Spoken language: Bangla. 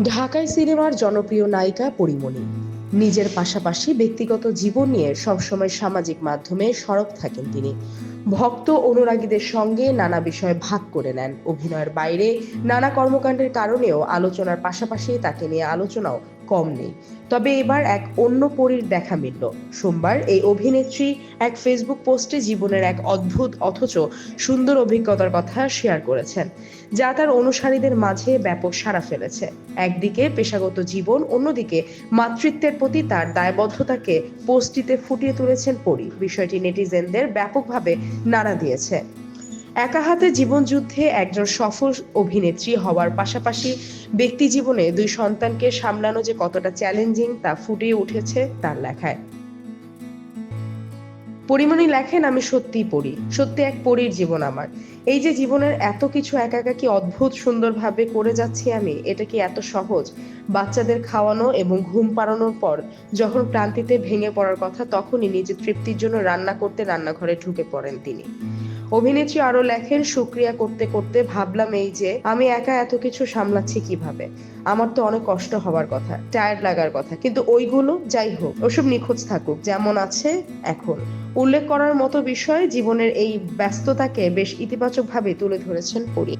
ঢাকায় সিনেমার জনপ্রিয় নায়িকা পরিমণি। নিজের পাশাপাশি ব্যক্তিগত জীবন নিয়ে সবসময় সামাজিক মাধ্যমে সরব থাকেন তিনি। ভক্ত অনুরাগীদের সঙ্গে নানা বিষয় ভাগ করে নেন। অভিনয়ের বাইরে নানা কর্মকাণ্ডের কারণেও আলোচনার পাশাপাশি তাকে নিয়ে আলোচনাও কম নেই। তবে এবার এক অন্য পরীর দেখা মিলল। সোমবার এই অভিনেত্রী এক ফেসবুক পোস্টে জীবনের এক অদ্ভুত, অথচ সুন্দর অভিজ্ঞতার কথা শেয়ার করেছেন, যা তার অনুসারীদের মাঝে ব্যাপক সাড়া ফেলেছে। একদিকে পেশাগত জীবন, অন্যদিকে মাতৃত্বের প্রতি তার দায়বদ্ধতাকে পোস্টটিতে ফুটিয়ে তুলেছেন পরি। বিষয়টি নেটিজেনদের ব্যাপকভাবে নাড়া দিয়েছে। একা হাতে জীবনযুদ্ধে একজন সফল অভিনেত্রী হওয়ার পাশাপাশি ব্যক্তি জীবনে দুই সন্তানকে সামলানো যে কতটা চ্যালেঞ্জিং তা ফুটিয়ে উঠেছে তার লেখায়। পরিমণি লেখেন, আমি সত্যিই পড়ি। সত্যি এক পরীর জীবন আমার। এই যে জীবনের এত কিছু একা একা কি অদ্ভুত সুন্দরভাবে করে যাচ্ছি আমি, এটা কি এত সহজ? বাচ্চাদের খাওয়ানো এবং ঘুম পাড়ানোর পর যখন ক্লান্তিতে ভেঙে পড়ার কথা, তখনই নিজের তৃপ্তির জন্য রান্না করতে রান্নাঘরে ঢুকে পড়েন তিনি। অভিনেত্রী আরও লেখেন সুক্রিয়া করতে করতে ভাবলাম এই যে, আমি একা এত কিছু সামলাচ্ছি কীভাবে? আমার তো অনেক কষ্ট হওয়ার কথা টায়ার লাগার কথা। কিন্তু ওইগুলো যাই হোক, ওসব নিখোঁজ থাকুক, যেমন আছে এখন। উল্লেখ করার মতো বিষয় জীবনের এই ব্যস্ততাকে বেশ ইতিবাচকভাবে তুলে ধরেছেন পরি।